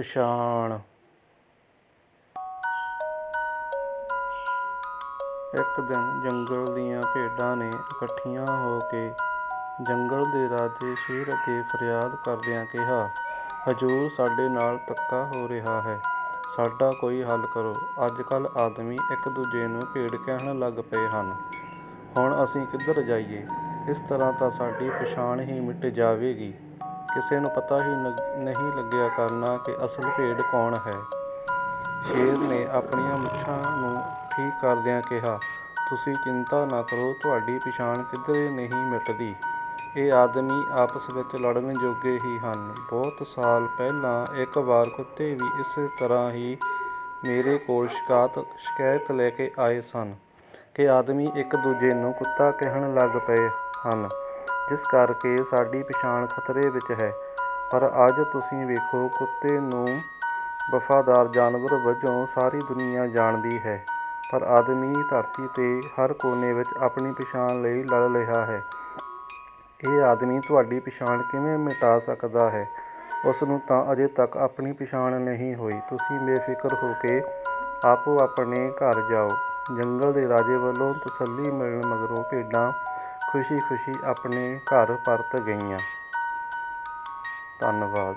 ਪਛਾਣ। ਇੱਕ ਦਿਨ ਜੰਗਲ ਦੀਆਂ ਭੇਡਾਂ ਨੇ ਇਕੱਠੀਆਂ ਹੋ ਕੇ ਜੰਗਲ ਦੇ ਰਾਜੇ ਸ਼ੇਰ ਅੱਗੇ ਫਰਿਆਦ ਕਰਦਿਆਂ ਕਿਹਾ, ਹਜ਼ੂਰ ਸਾਡੇ ਨਾਲ ਧੱਕਾ ਹੋ ਰਿਹਾ ਹੈ। ਸਾਡਾ ਕੋਈ ਹੱਲ ਕਰੋ। ਅੱਜ ਕੱਲ ਆਦਮੀ ਇੱਕ ਦੂਜੇ ਨੂੰ ਭੇਡ ਕਹਿਣ ਲੱਗ ਪਏ ਹਨ। ਹੁਣ ਅਸੀਂ ਕਿੱਧਰ ਜਾਈਏ? ਇਸ ਤਰ੍ਹਾਂ ਤਾਂ ਸਾਡੀ ਪਛਾਣ ਹੀ ਮਿਟ ਜਾਵੇਗੀ। ਕਿਸੇ ਨੂੰ ਪਤਾ ਹੀ ਨਗ- ਨਹੀਂ ਲੱਗਿਆ ਕਰਨਾ ਕਿ ਅਸਲ ਭੇਡ ਕੌਣ ਹੈ। ਸ਼ੇਰ ਨੇ ਆਪਣੀਆਂ ਮੁੱਛਾਂ ਨੂੰ ਠੀਕ ਕਰਦਿਆਂ ਕਿਹਾ, ਤੁਸੀਂ ਚਿੰਤਾ ਨਾ ਕਰੋ, ਤੁਹਾਡੀ ਪਛਾਣ ਕਿਧਰੇ ਨਹੀਂ ਮਿਟਦੀ। ਇਹ ਆਦਮੀ ਆਪਸ ਵਿੱਚ ਲੜਨ ਜੋਗੇ ਹੀ ਹਨ। ਬਹੁਤ ਸਾਲ ਪਹਿਲਾਂ ਇੱਕ ਵਾਰ ਕੁੱਤੇ ਵੀ ਇਸੇ ਤਰ੍ਹਾਂ ਹੀ ਮੇਰੇ ਕੋਲ ਸ਼ਿਕਾਇਤ ਸ਼ਿਕਾਇਤ ਲੈ ਕੇ ਆਏ ਸਨ ਕਿ ਆਦਮੀ ਇੱਕ ਦੂਜੇ ਨੂੰ ਕੁੱਤਾ ਕਹਿਣ ਲੱਗ ਪਏ ਹਨ। ਜਿਸ ਕਰਕੇ ਸਾਡੀ ਪਛਾਣ ਖਤਰੇ ਵਿੱਚ ਹੈ। ਪਰ ਅੱਜ ਤੁਸੀਂ ਵੇਖੋ, ਕੁੱਤੇ ਨੂੰ ਵਫਾਦਾਰ ਜਾਨਵਰ ਵਜੋਂ ਸਾਰੀ ਦੁਨੀਆ ਜਾਣਦੀ ਹੈ। ਪਰ ਆਦਮੀ ਧਰਤੀ ਤੇ ਹਰ ਕੋਨੇ ਵਿੱਚ ਆਪਣੀ ਪਛਾਣ ਲਈ ਲੜ ਰਿਹਾ ਹੈ। ਇਹ ਆਦਮੀ ਤੁਹਾਡੀ ਪਛਾਣ ਕਿਵੇਂ ਮਿਟਾ ਸਕਦਾ ਹੈ? ਉਸ ਨੂੰ ਤਾਂ ਅਜੇ ਤੱਕ ਆਪਣੀ ਪਛਾਣ ਨਹੀਂ ਹੋਈ। ਤੁਸੀਂ ਬੇਫਿਕਰ ਹੋ ਕੇ ਆਪੋ ਆਪਣੇ ਘਰ ਜਾਓ। ਜੰਗਲ ਦੇ ਰਾਜੇ ਵੱਲੋਂ ਤਸੱਲੀ ਮਿਲਣ ਮਗਰੋਂ ਭੇਡਾਂ ਖੁਸ਼ੀ-ਖੁਸ਼ੀ ਆਪਣੇ ਘਰ ਪਰਤ ਗਈਆਂ। ਧੰਨਵਾਦ।